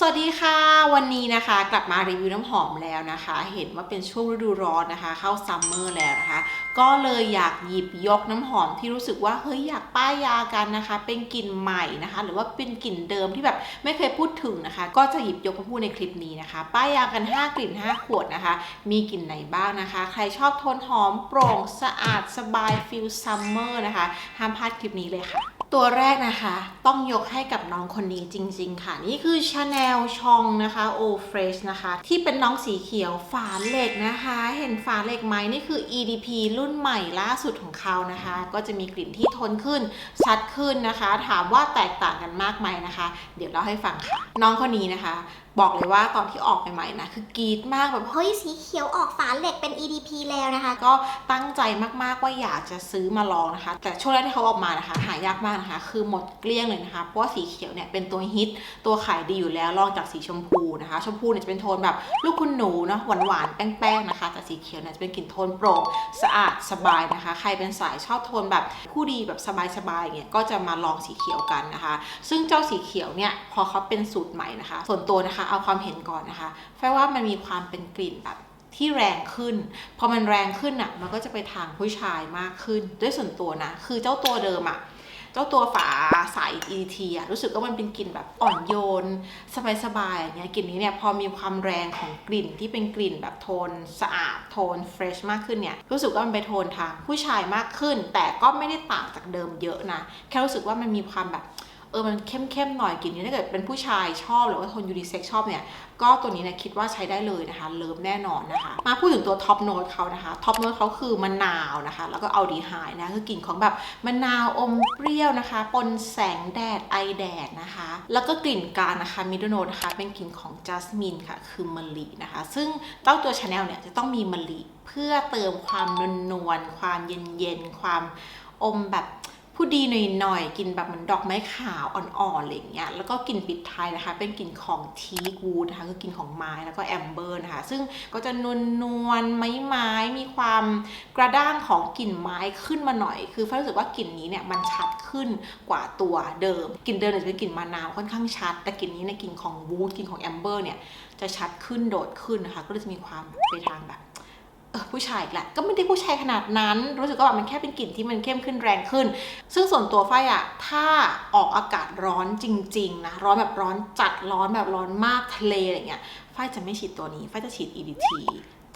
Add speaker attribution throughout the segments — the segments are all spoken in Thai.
Speaker 1: สวัสดีค่ะ วันนี้นะคะกลับมารีวิวน้ำหอมแล้วนะคะ เห็นว่าเป็นช่วงฤดูร้อนนะคะ เข้าซัมเมอร์แล้วนะคะ ก็เลยอยากหยิบยกน้ำหอมที่รู้สึกว่าเฮ้ยอยากป้ายยากันนะคะ เป็นกลิ่นใหม่นะคะ หรือว่าเป็นกลิ่นเดิมที่แบบไม่เคยพูดถึงนะคะ ก็จะหยิบยกมาพูดในคลิปนี้นะคะ ป้ายยากัน 5 กลิ่น 5 ขวดนะคะ มีกลิ่นไหนบ้างนะคะ ใครชอบโทนหอมโปร่งสะอาดสบายฟิลซัมเมอร์นะคะห้ามพลาดคลิปนี้เลยค่ะ ตัวแรกนะคะต้องยกให้กับน้องคนนี้จริง ๆ ค่ะ นี่คือ Chanel ชองนะคะ O Fresh นะคะ ที่เป็นน้องสีเขียวฝาเหล็กนะคะ เห็นฝาเหล็กไหมนี่คือ EDP รุ่นใหม่ล่าสุดของเขานะคะ ก็จะมีกลิ่นที่ทนขึ้นชัดขึ้นนะคะ ถามว่าแตกต่างกันมากไหมนะคะ เดี๋ยวเล่าให้ฟังค่ะ น้องคนนี้นะคะ บอกเลยว่าตอนที่ออกใหม่ๆนะคือกรีดมากแบบ
Speaker 2: เฮ้ยสีเขียวออกฝาเหล็กเป็น EDP แล้วนะคะ
Speaker 1: ก็ตั้งใจมากๆว่าอยากจะซื้อมาลองนะคะ แต่ช่วงแรกที่เขาออกมานะคะ หายากมากนะคะ คือหมดเกลี้ยงเลยนะคะ เพราะว่าสีเขียวเนี่ยเป็นตัวฮิตตัวขายดีอยู่แล้วลองจากสีชมพูนะคะ ชมพูเนี่ยจะเป็นโทนแบบลูกคุณหนูเนาะหวานๆแป้งๆนะคะแต่สีเขียวเนี่ยจะเป็นกลิ่นโทนโปร่งสะอาดสบายนะคะ ใครเป็นสายชอบโทนแบบผู้ดีแบบสบายๆอย่างเงี้ยก็จะมาลองสีเขียวกันนะคะ ซึ่งเจ้าสีเขียวเนี่ยพอเขาเป็นสูตรใหม่นะคะ ส่วนตัวนะคะเอาความเห็นก่อนนะคะแฟว่ามันมีความเป็นกลิ่นแบบที่แรงขึ้น พอมันแรงขึ้นอะ มันก็จะไปทางผู้ชายมากขึ้น ด้วยส่วนตัวนะ คือเจ้าตัวเดิมอะ เจ้าตัวฝาสาย ET อะ รู้สึกว่ามันเป็นกลิ่นแบบอ่อนโยน สบายๆอย่างเงี้ย กลิ่นนี้เนี่ย พอมีความแรงของกลิ่นที่เป็นกลิ่นแบบโทนสะอาด โทนเฟรชมากขึ้นเนี่ย รู้สึกว่ามันไปโทนทางผู้ชายมากขึ้น แต่ก็ไม่ได้ต่างจากเดิมเยอะนะ แค่รู้สึกว่ามันมีความแบบ เออมันเข้มๆหน่อยกลิ่นนี้ถ้าเกิดเป็นผู้ชายชอบหรือว่าโทนยูนิเซ็กชอบเนี่ย ก็ตัวนี้เนี่ยคิดว่าใช้ได้เลยนะคะ เลิฟแน่นอนนะคะ มาพูดถึงตัวท็อปโน้ตเขานะคะท็อปโน้ตเขาคือมะนาวนะคะ แล้วก็เอัลดีไฮด์นะคือกลิ่นของแบบมะนาวอมเปรี้ยวนะคะ ปนแสงแดดไอแดดนะคะ แล้วก็กลิ่นกางนะคะมิดโนนะคะเป็นกลิ่นของจัสมินค่ะ คือมะลินะคะ ซึ่งเจ้าตัวชาแนลเนี่ยจะต้องมีมะลิเพื่อเติมความนวลๆความเย็นๆความอมแบบ ผู้ดีหน่อยๆกินแบบเหมือนดอกไม้ขาวอ่อนๆอะไรอย่างเงี้ยแล้วก็กลิ่นปิดท้ายนะคะ เป็นกลิ่นของทีกวูดนะคะคือกลิ่นของไม้แล้วก็แอมเบอร์นะคะ ซึ่งก็จะนวลนวลๆไม้ไม้ๆมีความกระด้างของกลิ่นไม้ขึ้นมาหน่อย คือฟ้ารู้สึกว่ากลิ่นนี้เนี่ยมันชัดขึ้นกว่าตัวเดิมกลิ่นเดิมเนี่ยจะเป็นกลิ่นมะนาวค่อนข้างชัด แต่กลิ่นนี้ในกลิ่นของวูดกลิ่นของแอมเบอร์เนี่ยจะชัดขึ้นโดดขึ้นนะคะ ก็เลยจะมีความไปทางแบบ เออผู้ชายแหละก็ไม่ได้ผู้ชายขนาดนั้น รู้สึกว่าแบบมันแค่เป็นกลิ่นที่มันเข้มขึ้นแรงขึ้น ซึ่งส่วนตัวฝ้ายอะถ้าออกอากาศร้อนจริงๆนะร้อนแบบร้อนจัดร้อนแบบร้อนมากทะเลอะไรเงี้ยฝ้ายจะไม่ฉีดตัวนี้ฝ้ายจะฉีด EDT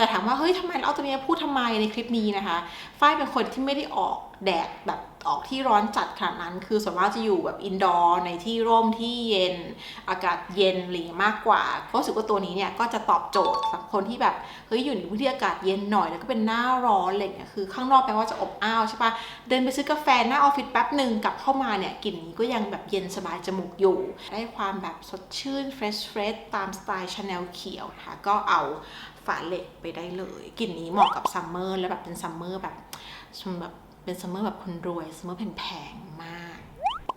Speaker 1: แต่ถามว่าเฮ้ยทำไมเราเอาตัวนี้พูดทำไมในคลิปนี้นะคะฝ้ายเป็นคนที่ไม่ได้ออกแดดแบบออกที่ร้อนจัดขนาดนั้น คือส่วนมากจะอยู่แบบอินดอร์ในที่ร่มที่เย็น อากาศเย็นหรือมากกว่าเพราะรู้สึกว่าตัวนี้เนี่ยก็จะตอบโจทย์สำหรับคนที่แบบเฮ้ยอยู่ในพื้นที่อากาศเย็นหน่อยแล้วก็เป็นหน้าร้อนอะไรเงี้ยคือ ข้างนอกแปลว่าจะอบอ้าวใช่ปะเดินไปซื้อกาแฟหน้าออฟฟิศแป๊บหนึ่งกลับเข้ามาเนี่ยกลิ่นนี้ก็ยังแบบเย็นสบายจมูกอยู่ ได้ความแบบสดชื่นเฟรชเฟรชตามสไตล์ชาแนลเขียวนะคะก็เอาฝาเหล็กไปได้เลยกลิ่นนี้เหมาะกับซัมเมอร์แล้วแบบเป็นซัมเมอร์แบบชมแบบเป็นซัมเมอร์แบบคนรวยซัมเมอร์แพงๆมาก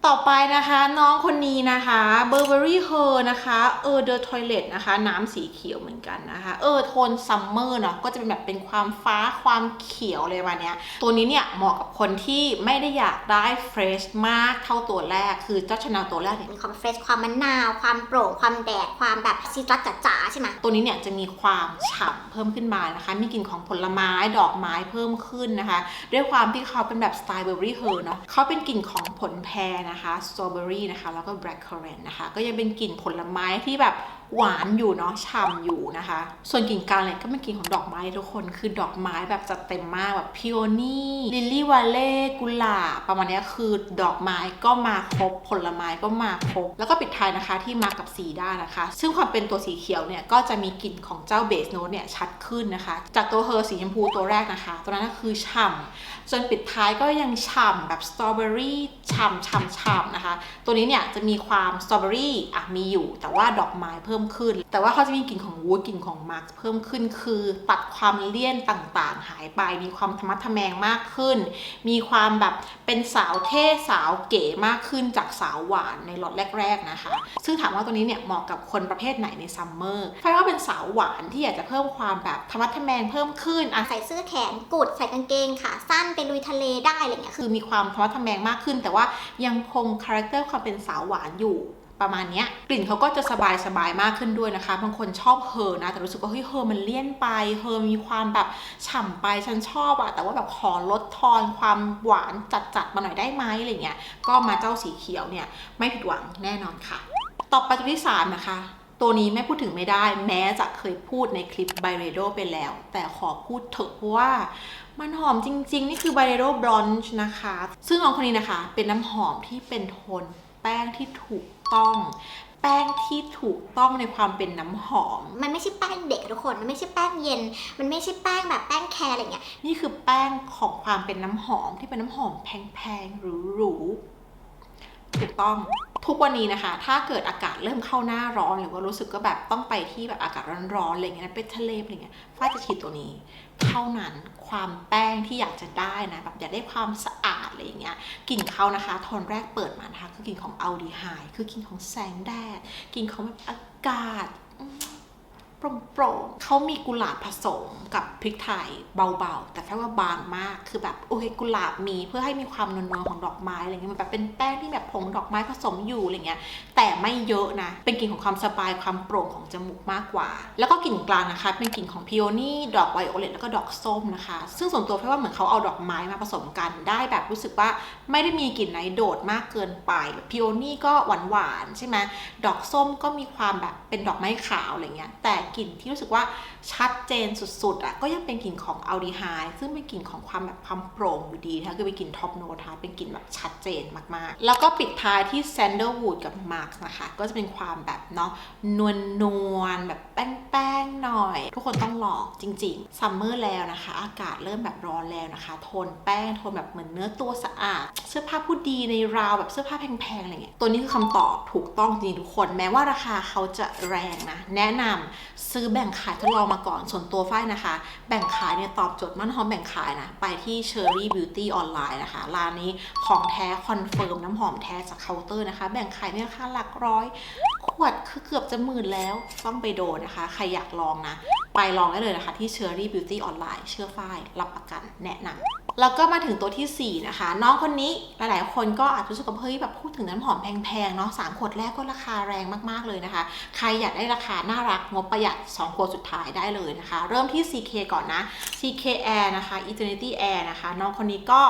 Speaker 1: ต่อไปนะคะน้องคนนี้นะคะ Burberry Her นะคะเออ The Toilet นะคะ น้ำสีเขียวเหมือนกันนะคะ เออโทนซัมเมอร์เนาะก็จะเป็นแบบเป็นความฟ้าความเขียวอะไรประมาเนี้ย ตัวนี้เนี่ยเหมาะกับคนที่ไม่ได้อยากได้เฟรชมากเท่าตัวแรก คือเจ้าชนลตัวแรกเนี่ย
Speaker 2: มีความเฟรชความมะนาว ความโปร่งความแดด ความแบบซีตรัสจ๋าๆใช่ไหม
Speaker 1: ตัวนี้เนี่ยจะมีความฉ่ำเพิ่มขึ้นมานะคะมีกลิ่นของผลไม้ดอกไม้เพิ่มขึ้นนะคะ ด้วยความที่เขาเป็นแบบสไตล์เบอร์รี่เฮอร์เนาะเขาเป็นกลิ่นของผลแพรนะคะสตรอเบอรี่นะคะแล้วก็แบล็คเคอร์เรนนะคะก็ยังเป็นกลิ่นผลไม้ที่แบบ หวานอยู่เนาะฉ่ำอยู่นะคะ ส่วนกลิ่นกลางเนี่ยก็เป็นกลิ่นของดอกไม้ทุกคนคือดอกไม้แบบจัดเต็มมากแบบพิโอนี่ลิลลี่วาเล่กุหลาบประมาณเนี้ยคือดอกไม้ก็มาครบผลไม้ก็มาครบ แล้วก็ปิดท้ายนะคะที่มากับสีด้านนะคะ ซึ่งความเป็นตัวสีเขียวเนี่ยก็จะมีกลิ่นของเจ้าเบสโนตเนี่ยชัดขึ้นนะคะ จากตัวเฮอร์สีชมพูตัวแรกนะคะตัวนั้นก็คือฉ่ำส่วนปิดท้ายก็ยังฉ่ำแบบสตรอเบอรี่ฉ่ำฉ่ำฉ่ำนะคะ ตัวนี้เนี่ยจะมีความสตรอเบอรี่อะมีอยู่ แต่ว่าดอกไม้เพิ่มขึ้น แต่ว่าเขาจะมีกลิ่นของวูดกลิ่นของมาร์กเพิ่มขึ้น คือตัดความเลี่ยนต่างๆ หายไป มีความธรรมะทแมงมากขึ้น มีความแบบเป็นสาวเท่สาวเก๋มากขึ้นจากสาวหวานในล็อตแรก ๆนะคะ ซึ่งถามว่าตัวนี้เนี่ยเหมาะกับคนประเภทไหนในซัมเมอร์ไฟว่าเป็นสาวหวานที่อยากจะเพิ่มความแบบธรรมะทแมงเพิ่มขึ้นอะ
Speaker 2: ใส่เสื้อแขนกุดใส่กางเกงขาสั้นไปลุยทะเลได้อะไรเงี้ย
Speaker 1: คือมีความทะมัดทะแมงมากขึ้น แต่ว่ายังคงคาแรคเตอร์ความเป็นสาวหวานอยู่ ประมาณเนี้ยกลิ่นเขาก็จะสบายสบายๆมากขึ้นด้วยนะคะ บางคนชอบเฮอร์นะ แต่รู้สึกว่าเฮ้ยเฮอร์มันเลี่ยนไปเฮอร์มีความแบบฉ่ำไปฉันชอบอะแต่ว่าแบบขอลดทอนความหวานจัดๆมาหน่อยได้ไหมอะไรเงี้ยก็มาเจ้าสีเขียวเนี่ยไม่ผิดหวังแน่นอนค่ะ ต่อไปตัวที่สามนะคะตัวนี้ไม่พูดถึงไม่ได้แม้จะเคยพูดในคลิปไบเรโดไปแล้ว แต่ขอพูดเถอะเพราะว่ามันหอมจริง ๆ นี่คือ b บเรโดบลอนช์นะคะ ซึ่งน้องคนนี้นะคะ เป็นน้ำหอมที่เป็นโทนแป้งที่ถูก ต้อง แป้งที่ถูกต้องในความเป็นน้ำหอม
Speaker 2: มันไม่ใช่แป้งเด็กทุกคน มันไม่ใช่แป้งเย็น มันไม่ใช่แป้งแบบแป้งแคร์อะไรเงี้ย
Speaker 1: นี่คือแป้งของความเป็นน้ำหอมที่เป็นน้ำหอมแพงๆหรูๆถูกต้องทุกวันนี้นะคะ ถ้าเกิดอากาศเริ่มเข้าหน้าร้อนหรือว่ารู้สึกก็แบบต้องไปที่แบบอากาศร้อนๆอะไรเงี้ยนะไปทะเลอะไรเงี้ยฟ้าจะฉีดตัวนี้ เท่านั้น ความแป้งที่อยากจะได้นะแบบอยากได้ความสะอาดอะไรอย่างเงี้ยกลิ่นเขานะคะโทนแรกเปิดมานะคะคือกลิ่นของอัลดีไฮด์คือกลิ่นของแสงแดดกลิ่นของแบบอากาศ โปร่งๆเขามีกุหลาบผสมกับพริกไทยเบาๆ แต่แค่ว่าบางมากคือแบบโอเคกุหลาบมีเพื่อให้มีความนวลๆของดอกไม้อะไรเงี้ยมันแบบเป็นแป้งที่แบบผงดอกไม้ผสมอยู่อะไรเงี้ยแต่ไม่เยอะนะ เป็นกลิ่นของความสบายความโปร่งของจมูกมากกว่า แล้วก็กลิ่นกลางนะคะ เป็นกลิ่นของพิโอนี่ดอกไวโอเลตแล้วก็ดอกส้มนะคะ ซึ่งส่วนตัวเพราะว่าเหมือนเขาเอาดอกไม้มาผสมกันได้แบบรู้สึกว่าไม่ได้มีกลิ่นไหนโดดมากเกินไปแบบพิโอนี่ก็หวานๆใช่ไหมดอกส้มก็มีความแบบเป็นดอกไม้ขาวอะไรเงี้ยแต่กลิ่นที่รู้สึกว่าชัดเจนสุดๆอะก็ยังเป็นกลิ่นของอัลดีไฮด์ซึ่งเป็นกลิ่นของความแบบความโปร่งอยู่ดีนะคะคือเป็นกลิ่นท็อปโนทเป็นกลิ่นแบบชัดเจนมากๆ แล้วก็ปิดท้ายที่แซนเดลวูดกับมาร์กนะคะก็จะเป็นความแบบเนาะนวลนวลแบบแป้งๆหน่อย ทุกคนต้องลองจริงๆซัมเมอร์แล้วนะคะ อากาศเริ่มแบบร้อนแล้วนะคะ โทนแป้งโทนแบบเหมือนเนื้อตัวสะอาด เสื้อผ้าผู้ดีในราวแบบเสื้อผ้าแพงๆอะไรเงี้ยตัวนี้คือคำตอบถูกต้องจริงๆทุกคน แม้ว่าราคาเขาจะแรงนะ แนะนำซื้อแบ่งขายทดลองมาก่อนส่วนตัวฝ้ายนะคะ แบ่งขายเนี่ยตอบโจทย์มันหอมแบ่งขายนะ ไปที่ Cherry Beauty ออนไลน์นะคะร้านนี้ของแท้คอนเฟิร์มน้ำหอมแท้จากเคาน์เตอร์นะคะ แบ่งขายเนี่ยราคาหลักร้อย ขวดคือเกือบจะหมื่นแล้ว ต้องไปโดนนะคะ ใครอยากลองนะ ไปลองได้เลยนะคะ ที่ Cherry Beauty ออนไลน์เชื่อฝ้ายรับประกันแนะนำแล้วก็มาถึงตัวทีสี่ 4 นะคะ น้องคนนี้หลาย ๆ คนก็อาจจะรู้สึกว่าเฮ้ยแบบพูดถึงน้ำหอมแพง ๆ เนาะสามขวดแรกก็ราคาแรงมาก ๆ เลยนะคะ ใครอยากได้ราคาน่ารักงบประหยัด 2 ขวดสุดท้ายได้เลยนะคะ เริ่มที่ CK ก่อนนะ CK Air นะคะ Eternity Air นะคะ น้องคนนี้ก็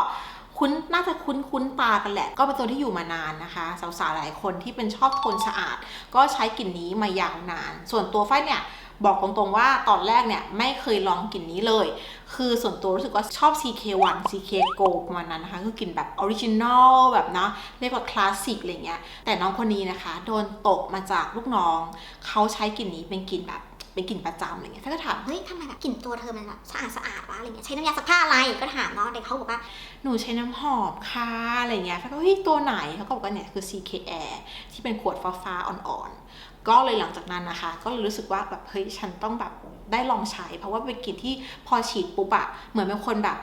Speaker 1: คุ้นน่าจะคุ้นคุ้นตากันแหละ ก็เป็นตัวที่อยู่มานานนะคะสาวๆหลายคนที่เป็นชอบโทนสะอาด ก็ใช้กลิ่นนี้มายาวนาน ส่วนตัวฝ้ายเนี่ยบอกตรงๆว่าตอนแรกเนี่ยไม่เคยลองกลิ่นนี้เลย คือส่วนตัวรู้สึกว่าชอบ CK1 CK Go ประมาณนั้นนะคะ คือกลิ่นแบบออริจินอลแบบนะเรียกว่าคลาสสิกอะไรเงี้ย แต่น้องคนนี้นะคะ โดนตกมาจากลูกน้อง เขาใช้กลิ่นนี้เป็นกลิ่นแบบ เป็นกลิ่นประจำอะไรเงี้ยฝ้าก็ถาม
Speaker 2: เฮ้ยทำไมแบบกลิ่นตัวเธอมันแบบสะอาดสะอาดวะอะไรเงี้ยใช้น้ำยาซักผ้าอะไรก็ถามเนาะเด็กเขาบอกว่า
Speaker 1: หนูใช้น้ำหอมค่ะอะไรเงี้ยเขาก็เฮ้ยตัวไหนเขาก็บอกว่าเนี่ยคือ CK Air ที่เป็นขวดฟ้าๆอ่อนๆก็เลยหลังจากนั้นนะคะ ก็เลยรู้สึกว่าแบบเฮ้ยฉันต้องแบบได้ลองใช้ เพราะว่าเป็นกลิ่นที่พอฉีดปุ๊บอะเหมือนเป็นคนแบบ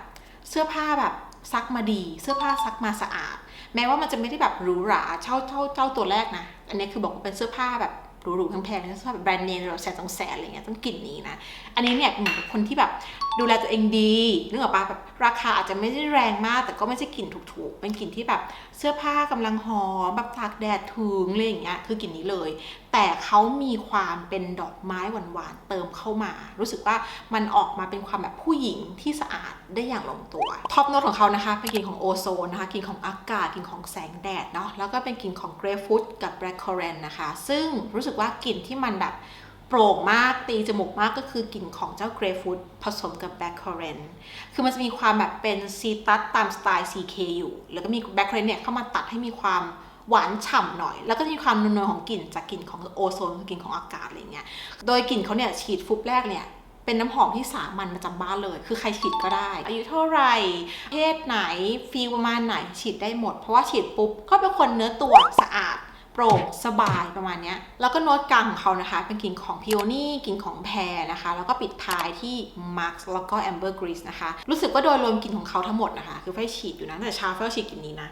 Speaker 1: เสื้อผ้าแบบซักมาดี เสื้อผ้าซักมาสะอาด แม้ว่ามันจะไม่ได้แบบหรูหราเช่าเช่าเจ้าตัวแรกนะ อันนี้คือบอกว่าเป็นเสื้อผ้าแบบ หรูๆแพงๆแล้วชอบแบบแบรนด์เนมแบบแสนสองแสนอะไรเงี้ยต้องกลิ่นนี้นะ อันนี้เนี่ยเหมือนคนที่แบบดูแลตัวเองดีนึกออกปะแบบราคาอาจจะไม่ได้แรงมาก แต่ก็ไม่ใช่กลิ่นถูกๆ เป็นกลิ่นที่แบบเสื้อผ้ากำลังหอมแบบตากแดดถึงอะไรอย่างเงี้ยคือกลิ่นนี้เลย แต่เขามีความเป็นดอกไม้หวานๆเติมเข้ามา รู้สึกว่ามันออกมาเป็นความแบบผู้หญิงที่สะอาดได้อย่างลงตัว ท็อปโน้ตของเขานะคะเป็นกลิ่นของโอโซนนะคะกลิ่นของอากาศกลิ่นของแสงแดดเนาะแล้วก็เป็นกลิ่นของเกรฟฟูดกับแบล็คคอเรนนะคะ ซึ่งรู้สึกว่ากลิ่นที่มันแบบโปร่งมากตีจมูกมากก็คือกลิ่นของเจ้าเกรฟฟูดผสมกับแบล็คคอเรนคือมันจะมีความแบบเป็นซีตัสตามสไตล์ CK อยู่ แล้วก็มีแบล็คคอเรนเนี่ยเข้ามาตัดให้มีความ หวานฉ่ำหน่อย แล้วก็มีความนวลๆของกลิ่นจากกลิ่นของโอโซนกลิ่นของอากาศอะไรเงี้ย โดยกลิ่นเขาเนี่ยฉีดฟุบแรกเนี่ยเป็นน้ำหอมที่สามัญประจำบ้านเลย คือใครฉีดก็ได้ อายุเท่าไหร่ เพศไหน ฟีลประมาณไหนฉีดได้หมด เพราะว่าฉีดปุ๊บก็เป็นคนเนื้อตัวสะอาดโปร่งสบายประมาณนี้แล้วก็โน้ตกลางของเขานะคะ เป็นกลิ่นของพิโอนี่กลิ่นของแพรนะคะ แล้วก็ปิดท้ายที่ Max แล้วก็ Amber Grease นะคะ รู้สึกว่าโดยรวมกลิ่นของเขาทั้งหมดนะคะ คือไฟฉีดอยู่นะแต่เช้าไฟฉีดกลิ่นนี้นะ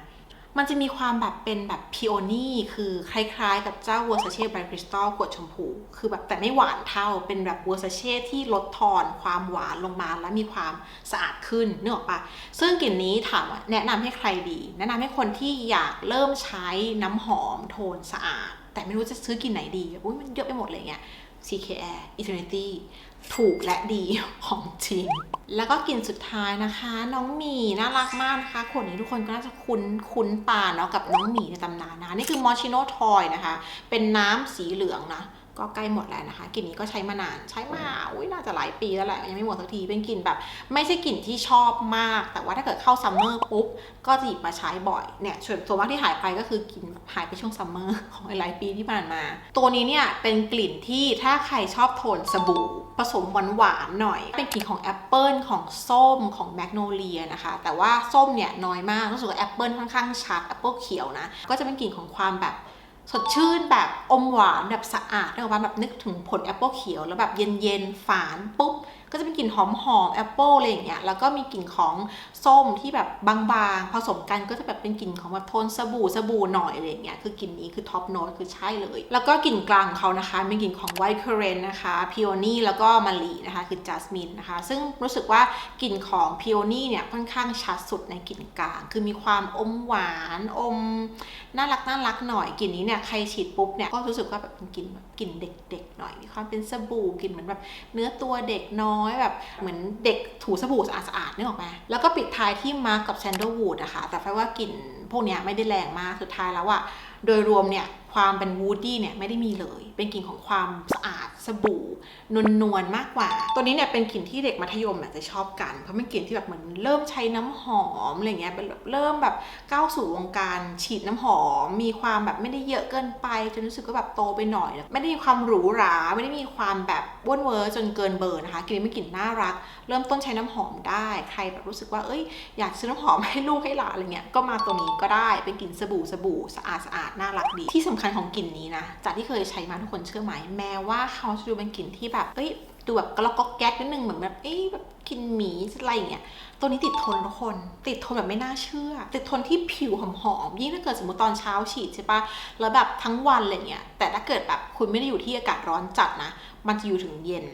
Speaker 1: มันจะมีความแบบเป็นแบบพิโอนี่คือคล้ายๆ กับเจ้า Versace Bright Crystal ขวดชมพู คือแบบแต่ไม่หวานเท่าเป็นแบบ Versace ที่ลดทอนความหวานลงมาและมีความสะอาดขึ้นนึกออกปะซึ่งกลิ่นนี้ถามว่าแนะนำให้ใครดี แนะนำให้คนที่อยากเริ่มใช้น้ำหอมโทนสะอาด แต่ไม่รู้จะซื้อกลิ่นไหนดีอุ้ยมันเยอะไปหมดเลยเงี้ย CK Air Eternity ถูกและดีของจริง แล้วก็กลิ่นสุดท้ายนะคะ น้องหมีน่ารักมากนะคะขวดนี้ทุกคนก็น่าจะคุ้นคุ้นตาเนาะกับน้องหมีในตำนานนะนี่คือมอชิโนทอยนะคะ เป็นน้ำสีเหลืองนะ ก็ใกล้หมดแล้วนะคะกลิ่นนี้ก็ใช้มานานใช้มาอุ้ยน่าจะหลายปีแล้วแหละยังไม่หมดสักทีเป็นกลิ่นแบบ ไม่ใช่กลิ่นที่ชอบมาก แต่ว่าถ้าเกิดเข้าซัมเมอร์ปุ๊บก็จะหยิบมาใช้บ่อยเนี่ยส่วนตัวมากที่หายไปก็คือกลิ่นแบบหายไปช่วงซัมเมอร์ของหลายๆปีที่ผ่านมา ตัวนี้เนี่ยเป็นกลิ่นที่ถ้าใครชอบโทนสบู่ผสมหวานๆหน่อย เป็นกลิ่นของแอปเปิลของส้มของแมกโนเลียนะคะ แต่ว่าส้มเนี่ยน้อยมากรู้สึกว่าแอปเปิลค่อนข้างชัดแอปเปิลเขียวนะก็จะเป็นกลิ่นของความแบบ สดชื่นแบบอมหวานแบบสะอาดนึกออกปะแบบนึกถึงผลแอปเปิลเขียวแล้วแบบเย็นๆฝานปุ๊บ ก็จะเป็นกลิ่นหอมหอมแอปเปิลอะไรอย่างเงี้ยแล้วก็มีกลิ่นของส้มที่แบบบางๆผสมกันก็จะแบบเป็นกลิ่นของแบบโทนสบู่สบู่หน่อยอะไรอย่างเงี้ยคือกลิ่นนี้คือท็อปโน้ตคือใช่เลย แล้วก็กลิ่นกลางของเขานะคะเป็นกลิ่นของไวท์เคอร์เรนนะคะพิโอนี่แล้วก็มาลีนะคะคือจัสมินนะคะ ซึ่งรู้สึกว่ากลิ่นของพิโอนี่เนี่ยค่อนข้างชัดสุดในกลิ่นกลาง คือมีความอมหวานอมน่ารักน่ารักหน่อยกลิ่นนี้เนี่ยใครฉีดปุ๊บเนี่ยก็รู้สึกว่าแบบเป็นกลิ่นแบบกลิ่นเด็กๆหน่อยมีความเป็นสบู่กลิ่นเหมือนแบบเนื้อตัวเด็กน้อย้อยแบบเหมือนเด็กถูสบู่สะอาดๆนึกออกไหมแล้วก็ปิดท้ายที่มาร์กกับแซนเดลวูดนะคะแต่แปลว่ากลิ่นพวกเนี้ยไม่ได้แรงมากสุดท้ายแล้วอะโดยรวมเนี่ยความเป็นวูดดี้เนี่ยไม่ได้มีเลย เป็นกลิ่นของความสะอาดสบู่นวลนวลๆมากกว่า ตัวนี้เนี่ยเป็นกลิ่นที่เด็กมัธยมอาจจะชอบกัน เพราะเป็นกลิ่นที่แบบเหมือนเริ่มใช้น้ำหอมอะไรเงี้ยเป็นแบบเริ่มแบบก้าวสู่วงการฉีดน้ำหอม มีความแบบไม่ได้เยอะเกินไปจนรู้สึกว่าแบบโตไปหน่อย ไม่ได้มีความหรูหราไม่ได้มีความแบบว้นเวอร์จนเกินเบอร์นะคะกลิ่นนี้เป็นกลิ่นน่ารัก เริ่มต้นใช้น้ำหอมได้ใครแบบรู้สึกว่าเอ้ยอยากซื้อน้ำหอมให้ลูกให้หลานอะไรเงี้ยก็มาตัวนี้ก็ได้เป็นกลิ่นสบู่สบู่สะอาดสะอาดน่ารักดีที่สำคัญของกลิ่นนี้นะ จากที่เคยใช้มาทุกคนเชื่อไหม แม้ว่าเขาจะดูเป็นกลิ่นที่แบบ เอ้ย ดูแบบกระลอกกแก๊กนิดนึงเหมือนแบบ เอ้ย แบบกลิ่นหมีอะไรอย่างเงี้ย ตัวนี้ติดทนทุกคน ติดทนแบบไม่น่าเชื่อ ติดทนที่ผิวหอมๆ ยิ่งถ้าเกิดสมมติตอนเช้าฉีดใช่ปะแล้วแบบทั้งวันอะไรเงี้ย แต่ถ้าเกิดแบบคุณไม่ได้อยู่ที่อากาศร้อนจัดนะ มันจะอยู่ถึงเย็น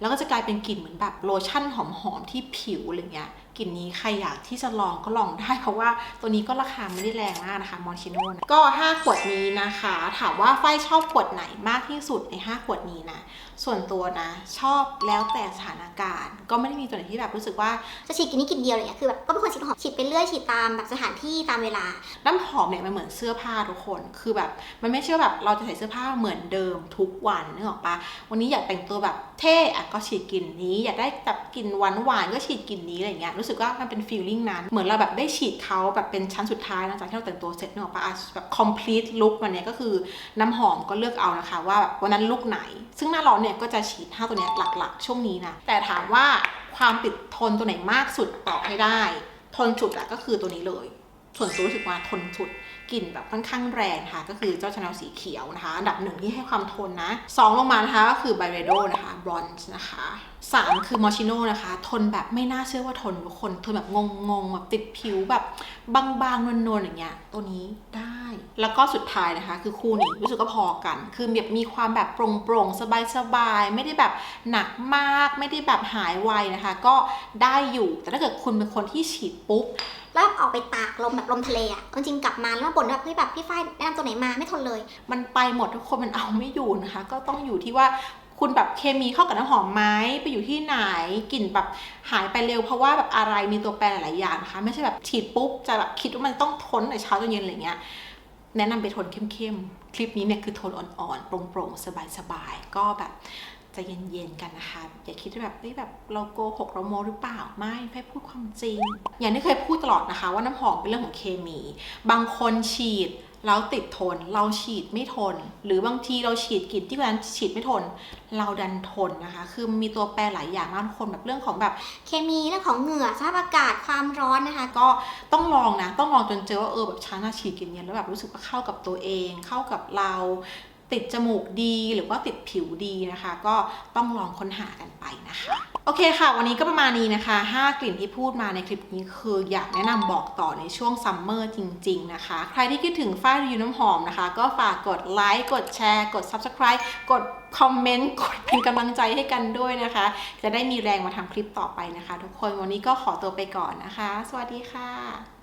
Speaker 1: แล้วก็จะกลายเป็นกลิ่นเหมือนแบบโลชั่นหอมๆที่ผิวอะไรเงี้ย กลิ่นนี้ใครอยากที่จะลองก็ลองได้เพราะว่าตัวนี้ก็ราคาไม่ได้แรงมากนะคะมอชิโน่ก็ 5 ขวดนี้นะคะ ถามว่าไฟชอบขวดไหนมากที่สุดใน 5 ขวดนี้นะ ส่วนตัวนะ ชอบแล้วแต่สถานการณ์ ก็ไม่ได้มีตัวไหนที่แบบรู้สึกว่า
Speaker 2: จะฉีดกินนี้กินเดียวเลยอะคือแบบก็เป็นคนฉีดหอมฉีดไปเรื่อยฉีดตามแบบสถานที่ตามเวลา
Speaker 1: น้ำหอมเนี่ยมันเหมือนเสื้อผ้าทุกคน คือแบบมันไม่ใช่ว่าแบบเราจะใส่เสื้อผ้าเหมือนเดิมทุกวันนึกออกปะวันนี้อยากแต่งตัวแบบเท่อะก็ฉีดกลิ่นนี้ อยากได้แบบกลิ่นหวานหวานๆก็ฉีดกลิ่นนี้อะไรเงี้ยรูู้้สึกว่ามันเป็นฟีลลิ่งนั้น เหมือนเราแบบได้ฉีดเขาแบบเป็นชั้นสุดท้ายหลังจากที่เราแต่งตัวเสร็จเนอะปะแบบ complete look วันเนี้ยก็คือน้ำหอมก็เลือกเอานะคะว่าแบบวันนั้นลุกไหน ซึ่งหน้าร้อนเนี่ยก็จะฉีดห้าตัวเนี้ยหลักๆ ช่วงนี้นะ แต่ถามว่าความติดทนตัวไหนมากสุดตอบให้ได้ ทนสุดอะก็คือตัวนี้เลย ส่วนตัวรู้สึกว่าทนสุดกลิ่นแบบค่อนข้างแรงค่ะ ก็คือเจ้าชาแนลสีเขียวนะคะ อันดับหนึ่งที่ให้ความทนนะสองลงมานะคะก็คือ b y r e d o นะคะบรอนซ์นะคะสามคือมอชิโนนะคะ ทนแบบไม่น่าเชื่อว่าทนทุกคนทนแบบงงๆแบบติดผิวแบบบางๆนวลๆอย่างเงี้ยตัวนี้ได้ แล้วก็สุดท้ายนะคะ คือคู่นี้รู้สึกก็พอกัน คือแบบมีความแบบโปร่งๆสบายๆไม่ได้แบบหนักมาก ไม่ได้แบบหายไวนะคะ ก็ได้อยู่แต่ถ้าเกิดคุณเป็นคนที่ฉีดปุ๊บ
Speaker 2: แล้วออกไปตากลมแบบลมทะเลอะเอาจริงกลับมาแล้วบ่นแบบเฮ้ยแบบพี่ฝ้ายแนะนำตัวไหนมาไม่ทนเลย
Speaker 1: มันไปหมดทุกคนมันเอาไม่อยู่นะคะ ก็ต้องอยู่ที่ว่าคุณแบบเคมีเข้ากับน้ำหอมไหมไปอยู่ที่ไหนกลิ่นแบบหายไปเร็วเพราะว่าแบบอะไรมีตัวแปรหลายอย่างนะคะ ไม่ใช่แบบฉีดปุ๊บจะแบบคิดว่ามันต้องทนแต่เช้าจนเย็นอะไรเงี้ยแนะนำไปโทนเข้มๆ คลิปนี้เนี่ยคือโทนอ่อนๆ โปร่งๆ สบายๆ ก็แบบ จะเย็นๆกันนะคะ อย่าคิดว่าแบบเอ้ยแบบเราโกหกเราโมหรือเปล่าไม่แค่พูดความจริง อย่างที่เคยพูดตลอดนะคะ ว่าน้ำหอมเป็นเรื่องของเคมี บางคนฉีดแล้วติดทน เราฉีดไม่ทน หรือบางทีเราฉีดกลิ่นที่วันนั้นฉีดไม่ทน เราดันทนนะคะ คือมีตัวแปรหลายอย่างมากคนแบบเรื่องของแบบ
Speaker 2: เคมีเรื่องของเหงื่อสภาพอากาศความร้อนนะคะ
Speaker 1: ก็ต้องลองนะ ต้องลองจนเจอว่าเออแบบฉันน่าฉีดกลิ่นเนี้แล้วแบบรู้สึกว่าเข้ากับตัวเอง เข้ากับเรา ติดจมูกดีหรือว่าติดผิวดีนะคะ ก็ต้องลองค้นหากันไปนะคะ โอเคค่ะ วันนี้ก็ประมาณนี้นะคะ 5 กลิ่นที่พูดมาในคลิปนี้คืออยากแนะนำบอกต่อในช่วงซัมเมอร์จริง ๆ นะคะ ใครที่คิดถึงฝ้ายรีวิวน้ำหอมนะคะ ก็ฝากกดไลค์กดแชร์ กด Subscribe กดคอมเมนต์กดเป็นกำลังใจให้กันด้วยนะคะ จะได้มีแรงมาทำคลิปต่อไปนะคะ ทุกคนวันนี้ก็ขอตัวไปก่อนนะคะ สวัสดีค่ะ